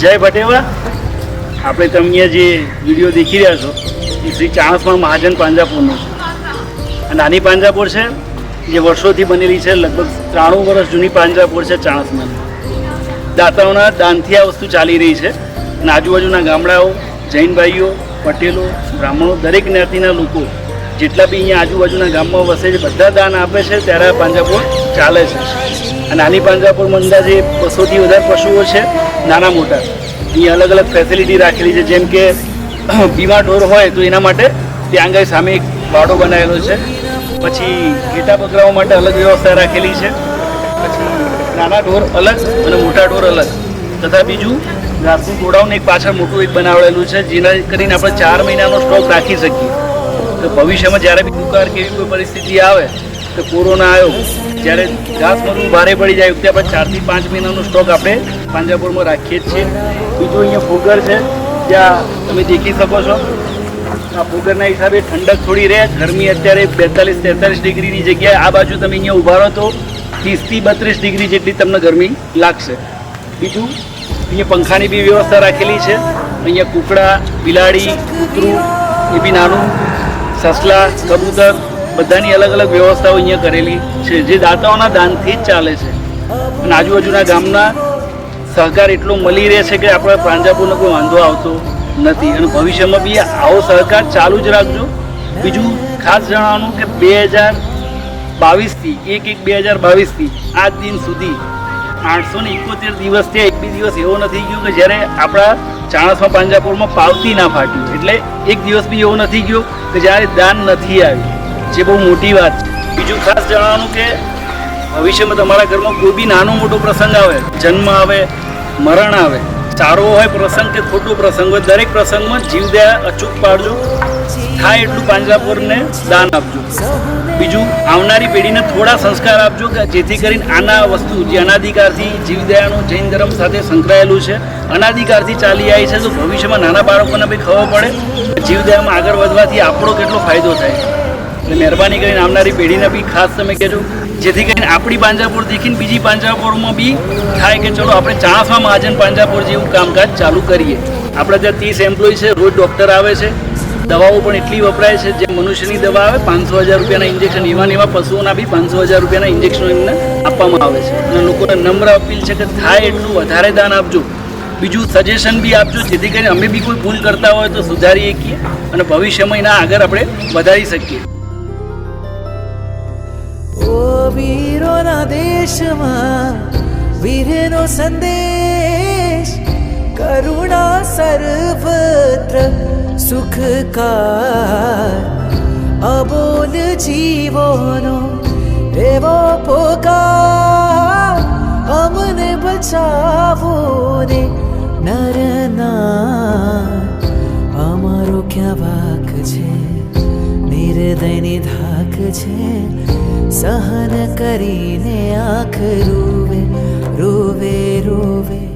જય ભટેવા. આપણે તમે જે વીડિયો દેખી રહ્યા છો, એ શ્રી ચાણસમાં મહાજન પાંજાપુરનો છે. નાની પાંજાપુર છે, જે વર્ષોથી બનેલી છે, લગભગ ત્રાણું વર્ષ જૂની પાંજાપુર છે ચાણસમાં. દાતાઓના દાનથી આ વસ્તુ ચાલી રહી છે. અને આજુબાજુના ગામડાઓ, જૈન ભાઈઓ, પટેલો, બ્રાહ્મણો, દરેક જ્ઞાતિના લોકો, જેટલા બી અહીંયા આજુબાજુના ગામમાં વસે છે, બધા દાન આપે છે, ત્યારે આ પાંજાપુર ચાલે છે. નાની મંદા જે બસોથી વધારે પશુઓ છે, નાના મોટા એ અલગ અલગ ફેસિલિટી રાખેલી છે. જેમ કે બીમાર ઢોર હોય તો એના માટે ત્યાં આગળ સામે એક વાડો બનાવેલો છે. પછી ઘેટા બકરાઓ માટે અલગ વ્યવસ્થા રાખેલી છે. પછી નાના ઢોર અલગ અને મોટા ઢોર અલગ. તથા બીજું ઘાસનું ગોડાઉન એક પાછળ મોટું એક બનાવેલું છે, જેના કરીને આપણે ચાર મહિનાનો સ્ટોક રાખી શકીએ. તો ભવિષ્યમાં જ્યારે બી દુકાળ કે એવી કોઈ પરિસ્થિતિ આવે, તો કોરોના આવ્યો જ્યારે ઘાસ મરવું ભારે પડી જાય ત્યાં પછી ચારથી પાંચ મહિનાનો સ્ટોક આપણે પાંજરાપુરમાં રાખીએ જ છીએ. બીજું અહીંયા ફુગર છે, જ્યાં તમે દેખી શકો છો. આ ફુગરના હિસાબે ઠંડક થોડી રહે, ગરમી અત્યારે બેતાલીસ, તેતાલીસ ડિગ્રીની જગ્યાએ આ બાજુ તમે અહીંયા ઊભા રહો તો ત્રીસથી બત્રીસ ડિગ્રી જેટલી તમને ગરમી લાગશે. બીજું, અહીંયા પંખાની બી વ્યવસ્થા રાખેલી છે. અહીંયા કૂકડા, બિલાડી, કૂતરું, એ બી નાનું. સસલા, કબૂતર બધાની અલગ અલગ વ્યવસ્થાઓ અહીંયા કરેલી છે, જે દાતાઓના દાનથી જ ચાલે છે. અને આજુબાજુના ગામના સહકાર એટલો મળી રહે છે કે આપણે પાંજાપુરનો કોઈ વાંધો આવતો નથી. અને ભવિષ્યમાં બી આવો સહકાર ચાલુ જ રાખજો. બીજું ખાસ જણાવવાનું કે બે હજાર બાવીસથી, એક એક બે હજાર બાવીસથી, આજ દિન સુધી આઠસો ને એકોતેર દિવસ ત્યાં એક બી દિવસ એવો નથી ગયો કે જ્યારે આપણા ચાણસમાં પાંજાપુરમાં પાવતી ના ફાટ્યું. એટલે એક દિવસ બી એવો નથી ગયો કે જ્યારે દાન નથી આવ્યું. જે બહુ મોટી વાત છે. બીજું ખાસ જણાવવાનું કે ભવિષ્યમાં તમારા ઘરમાં કોઈ બી નાનો મોટો પ્રસંગ આવે, જન્મ આવે, મરણ આવે, સારો હોય પ્રસંગ કે ખોટો પ્રસંગ હોય, દરેક પ્રસંગમાં જીવદયા અચૂક પાડજો. થાય એટલું પાંજરાપુરને દાન આપજો. બીજું, આવનારી પેઢીને થોડા સંસ્કાર આપજો કે જેથી કરીને આના વસ્તુ જે અનાધિકારથી જીવદયાનું જૈન ધર્મ સાથે સંકળાયેલું છે, અનાધિકારથી ચાલી આવી છે, તો ભવિષ્યમાં નાના બાળકોને બી ખબર પડે. જીવદયામાં આગળ વધવાથી આપણો કેટલો ફાયદો થાય. એટલે મહેરબાની કરીને આવનારી પેઢીને બી ખાસ તમે કહેજો. જેથી કરીને આપણી પાંજાપુર દેખીને બીજી પાંજરાપુરમાં બી થાય કે ચલો આપણે ચાણસમાં મહાજન પાંજરાપુર જેવું કામકાજ ચાલુ કરીએ. આપણે ત્યાં ત્રીસ એમ્પ્લોય છે, રોજ ડૉક્ટર આવે છે. દવાઓ પણ એટલી વપરાય છે જે મનુષ્યની દવા આવે, પાંચસો હજાર રૂપિયાના ઇન્જેક્શન એવા એવા પશુઓના બી પાંચસો હજાર રૂપિયાના ઇન્જેક્શન એમને આપવામાં આવે છે. અને લોકોને નમ્ર અપીલ છે કે થાય એટલું, વધારે દાન આપજો. બીજું સજેશન બી આપજો, જેથી કરીને અમે બી કોઈ ભૂલ કરતા હોય તો સુધારી શકીએ અને ભવિષ્યમાં એના આગળ આપણે વધારી શકીએ. ओ वीरो न देशमा वीरेनो सन्देश करुणा सर्वत्र सुखकार अबोल जीवनो जीव अमन बचावो पचाव नरना सहन करीने आँख रोवे रोवे रोवे।